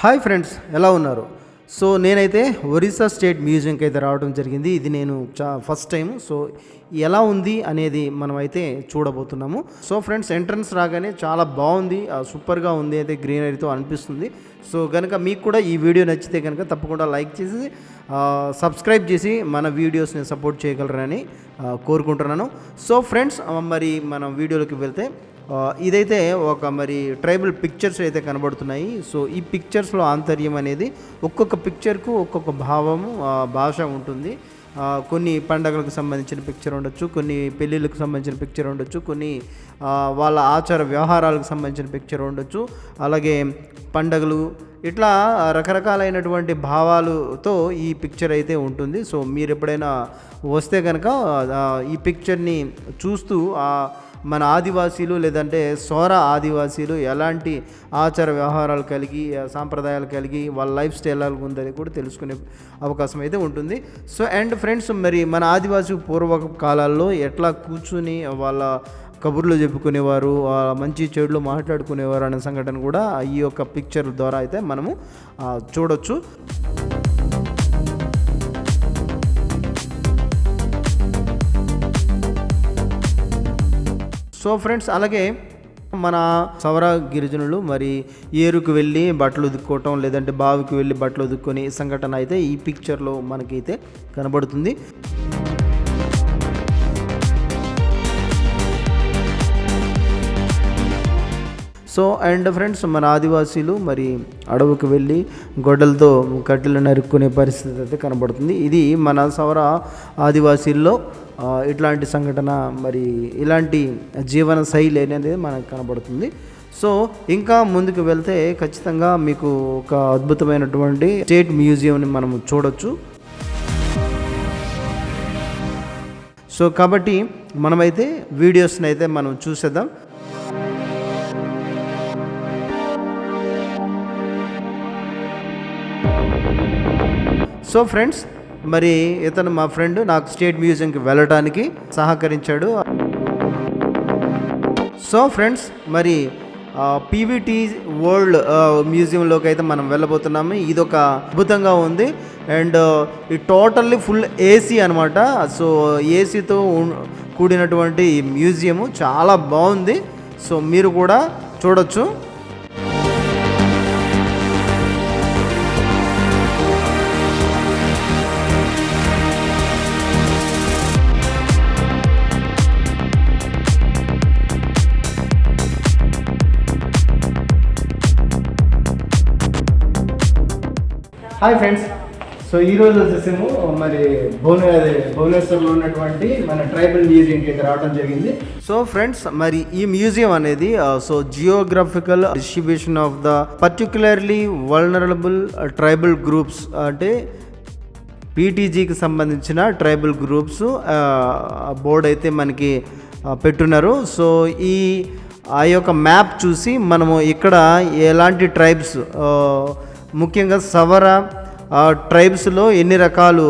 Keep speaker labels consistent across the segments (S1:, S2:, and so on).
S1: Hi friends ఎలా ఉన్నారు? So నేనైతే ఒరిస్సా స్టేట్ మ్యూజియంకి అయితే రావడం జరిగింది. ఇది నేను చా ఫస్ట్ టైం సో ఎలా ఉంది అనేది మనం అయితే చూడబోతున్నాము. సో ఫ్రెండ్స్ ఎంట్రన్స్ రాగానే చాలా బాగుంది. సూపర్గా ఉంది అయితే గ్రీనరీతో అనిపిస్తుంది. సో కనుక మీకు కూడా ఈ వీడియో నచ్చితే కనుక తప్పకుండా లైక్ చేసి సబ్స్క్రైబ్ చేసి మన వీడియోస్ని సపోర్ట్ చేయగలరని కోరుకుంటున్నాను. సో ఫ్రెండ్స్ మరి మనం వీడియోలోకి వెళ్తే ఇదైతే ఒక మరి ట్రైబల్ పిక్చర్స్ అయితే కనబడుతున్నాయి. సో ఈ పిక్చర్స్లో ఆంతర్యం అనేది ఒక్కొక్క పిక్చర్కు ఒక్కొక్క భావము భాష ఉంటుంది. కొన్ని పండగలకు సంబంధించిన పిక్చర్ ఉండొచ్చు కొన్ని పెళ్ళిళ్ళకు సంబంధించిన పిక్చర్ ఉండొచ్చు కొన్ని వాళ్ళ ఆచార వ్యవహారాలకు సంబంధించిన పిక్చర్ ఉండొచ్చు. అలాగే పండగలు ఇట్లా రకరకాలైనటువంటి భావాలతో ఈ పిక్చర్ అయితే ఉంటుంది. సో మీరు ఎప్పుడైనా వస్తే కనుక ఈ పిక్చర్ని చూస్తూ మన ఆదివాసీలు లేదంటే సోర ఆదివాసీలు ఎలాంటి ఆచార వ్యవహారాలు కలిగి సాంప్రదాయాలు కలిగి వాళ్ళ లైఫ్ స్టైల్ ఉందని కూడా తెలుసుకునే అవకాశం అయితే ఉంటుంది. సో అండ్ ఫ్రెండ్స్ మరి మన ఆదివాసీ పూర్వ కాలాల్లో ఎట్లా కూర్చుని వాళ్ళ కబుర్లు చెప్పుకునేవారు మంచి చెడులు మాట్లాడుకునేవారు అనే సంఘటన కూడా ఈ యొక్క పిక్చర్ ద్వారా అయితే మనము చూడొచ్చు. సో ఫ్రెండ్స్ అలాగే మన సవర గిరిజనులు మరి ఏరుకు వెళ్ళి బట్టలు ఉదుక్కోవటం లేదంటే బావికి వెళ్ళి బట్టలు ఉదుక్కొని సంఘటన అయితే ఈ పిక్చర్లో మనకైతే కనబడుతుంది. సో అండ్ ఫ్రెండ్స్ మన ఆదివాసీలు మరి అడవుకు వెళ్ళి గొడ్డలతో కట్టెలు నరుక్కునే పరిస్థితి అయితే కనబడుతుంది. ఇది మన సౌర ఆదివాసీల్లో ఇట్లాంటి సంఘటన మరి ఇలాంటి జీవన శైలి అనేది మనకు కనబడుతుంది. సో ఇంకా ముందుకు వెళ్తే ఖచ్చితంగా మీకు ఒక అద్భుతమైనటువంటి స్టేట్ మ్యూజియంని మనం చూడొచ్చు. సో కాబట్టి మనమైతే వీడియోస్ని అయితే మనం చూసేద్దాం. సో ఫ్రెండ్స్ మరి ఇతను మా ఫ్రెండ్ నాకు స్టేట్ మ్యూజియంకి వెళ్ళడానికి సహకరించాడు. సో ఫ్రెండ్స్ మరి పీవీటీ వరల్డ్ మ్యూజియంలోకి అయితే మనం వెళ్ళబోతున్నాము. ఇది ఒక అద్భుతంగా ఉంది. అండ్ ఈ టోటల్లీ ఫుల్ ఏసీ అనమాట సో ఏసీతో కూడినటువంటి ఈ మ్యూజియము చాలా బాగుంది. సో మీరు కూడా చూడొచ్చు. Hi friends. సో ఈ రోజు వచ్చేసేమో మరి భువన అదే భువనేశ్వర్లో ఉన్నటువంటి మన ట్రైబల్ మ్యూజియంకి అయితే రావడం జరిగింది. సో ఫ్రెండ్స్ మరి ఈ మ్యూజియం అనేది so geographical distribution of the particularly vulnerable tribal groups అంటే పీటీజీకి సంబంధించిన ట్రైబల్ గ్రూప్స్ బోర్డు అయితే మనకి పెట్టున్నారు. సో ఈ ఆ యొక్క మ్యాప్ చూసి మనము ఇక్కడ ఎలాంటి ట్రైబ్స్ ముఖ్యంగా సవర ట్రైబ్స్లో ఎన్ని రకాలు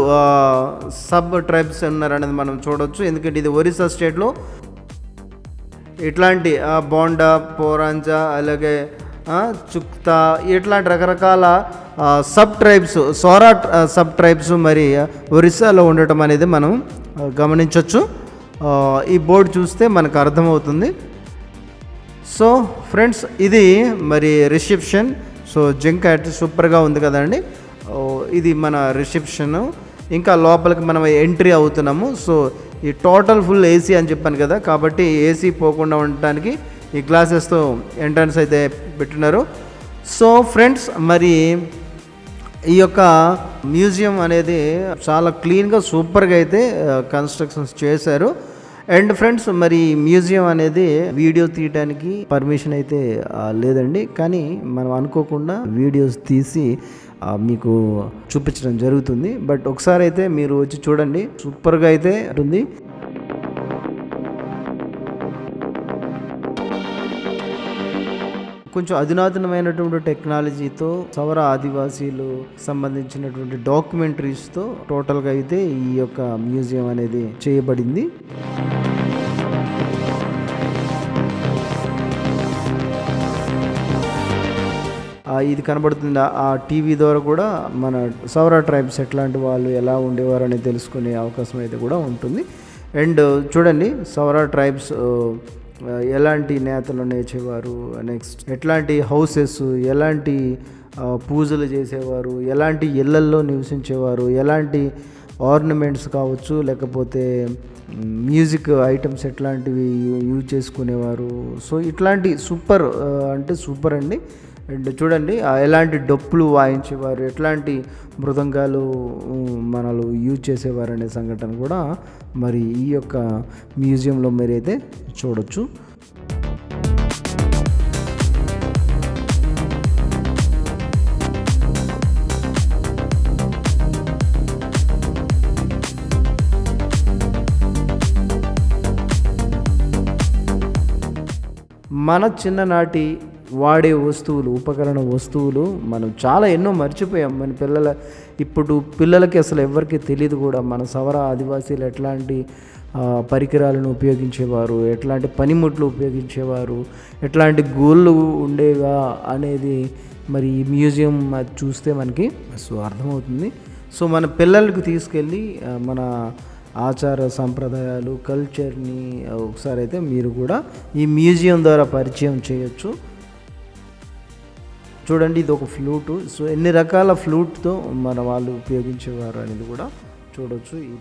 S1: సబ్ ట్రైబ్స్ ఉన్నారనేది మనం చూడవచ్చు ఎందుకంటే ఇది ఒరిస్సా స్టేట్లో ఇట్లాంటి బోండా పోరాంజా అలాగే చుక్తా ఇట్లాంటి రకరకాల sub tribes Sora sub tribes మరి ఒరిస్సాలో ఉండటం అనేది మనం గమనించవచ్చు ఈ బోర్డు చూస్తే మనకు అర్థమవుతుంది. సో ఫ్రెండ్స్ ఇది మరి రిసెప్షన్ సో జింక్ యాడ్ సూపర్గా ఉంది కదండి. ఇది మన రిసెప్షన్. ఇంకా లోపలికి మనం ఎంట్రీ అవుతున్నాము. సో ఈ టోటల్ ఫుల్ ఏసీ అని చెప్పాను కదా కాబట్టి ఏసీ పోకుండా ఉండటానికి ఈ గ్లాసెస్తో ఎంట్రన్స్ అయితే పెట్టున్నారు. సో ఫ్రెండ్స్ మరి ఈ యొక్క మ్యూజియం అనేది చాలా క్లీన్గా సూపర్గా అయితే కన్స్ట్రక్షన్స్ చేశారు. అండ్ ఫ్రెండ్స్ మరి మ్యూజియం అనేది వీడియో తీయడానికి పర్మిషన్ అయితే లేదండి. కానీ మనం అనుకోకుండా వీడియోస్ తీసి మీకు చూపించడం జరుగుతుంది. బట్ ఒకసారి అయితే మీరు వచ్చి చూడండి. సూపర్గా అయితే ఉంటుంది. కొంచెం అధునాతనమైనటువంటి టెక్నాలజీతో సౌర ఆదివాసీలు సంబంధించినటువంటి డాక్యుమెంటరీస్తో టోటల్గా అయితే ఈ యొక్క మ్యూజియం అనేది చేయబడింది. ఇది కనబడుతుంది? ఆ- టీవీ ద్వారా కూడా మన సౌరా ట్రైబ్స్ ఎట్లాంటి వాళ్ళు ఎలా ఉండేవారు అనేది తెలుసుకునే అవకాశం అయితే కూడా ఉంటుంది. అండ్ చూడండి సౌరా ట్రైబ్స్ ఎలాంటి నేతలు నేర్చేవారు నెక్స్ట్ ఎట్లాంటి హౌసెస్ ఎలాంటి పూజలు చేసేవారు ఎలాంటి ఇళ్ళల్లో నివసించేవారు ఎలాంటి ఆర్నమెంట్స్ కావచ్చు లేకపోతే మ్యూజిక్ ఐటమ్స్ ఎట్లాంటివి యూజ్ చేసుకునేవారు. సో ఇట్లాంటి సూపర్ అంటే సూపర్ అండి. అండ్ చూడండి ఎలాంటి డప్పులు వాయించేవారు ఎట్లాంటి మృదంగాలు మనలు యూజ్ చేసేవారు అనే సంఘటన కూడా మరి ఈ యొక్క మ్యూజియంలో మీరైతే చూడొచ్చు. మన చిన్ననాటి వాడే వస్తువులు ఉపకరణ వస్తువులు మనం చాలా ఎన్నో మర్చిపోయాం. మన పిల్లల ఇప్పుడు పిల్లలకి అసలు ఎవరికి తెలియదు కూడా మన సవర ఆదివాసీలు ఎట్లాంటి పరికరాలను ఉపయోగించేవారు ఎట్లాంటి పనిముట్లు ఉపయోగించేవారు ఎట్లాంటి గోళ్ళు ఉండేవా అనేది మరి ఈ మ్యూజియం అది చూస్తే మనకి సో అర్థమవుతుంది. సో మన పిల్లలకు తీసుకెళ్ళి మన ఆచార సంప్రదాయాలు కల్చర్ని ఒకసారి అయితే మీరు కూడా ఈ మ్యూజియం ద్వారా పరిచయం చేయొచ్చు. చూడండి ఇది ఒక ఫ్లూటు. సో ఎన్ని రకాల ఫ్లూట్తో మన వాళ్ళు ఉపయోగించేవారు అనేది కూడా చూడొచ్చు. ఇది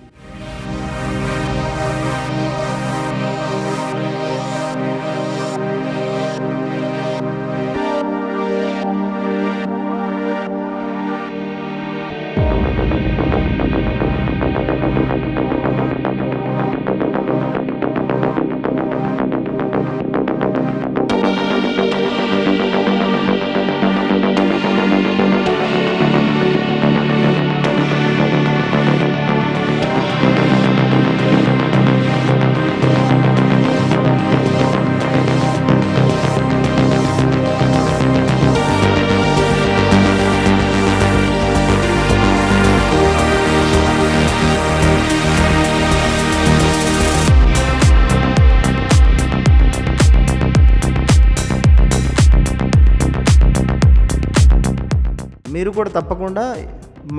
S1: మీరు కూడా తప్పకుండా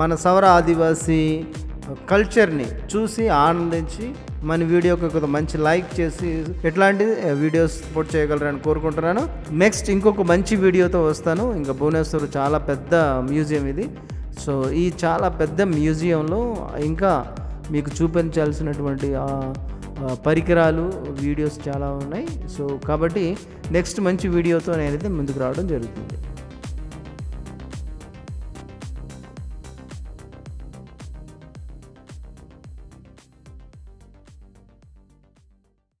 S1: మన సౌర ఆదివాసీ కల్చర్ని చూసి ఆనందించి మన వీడియోకి కొంత మంచి లైక్ చేసి ఎట్లాంటి వీడియోస్ సపోర్ట్ చేయగలరని కోరుకుంటున్నాను. నెక్స్ట్ ఇంకొక మంచి వీడియోతో వస్తాను. ఇంకా భువనేశ్వర్ చాలా పెద్ద మ్యూజియం ఇది. సో ఈ చాలా పెద్ద మ్యూజియంలో ఇంకా మీకు చూపించాల్సినటువంటి పరికరాలు వీడియోస్ చాలా ఉన్నాయి. సో కాబట్టి నెక్స్ట్ మంచి వీడియోతో నేనైతే ముందుకు రావడం జరుగుతుంది.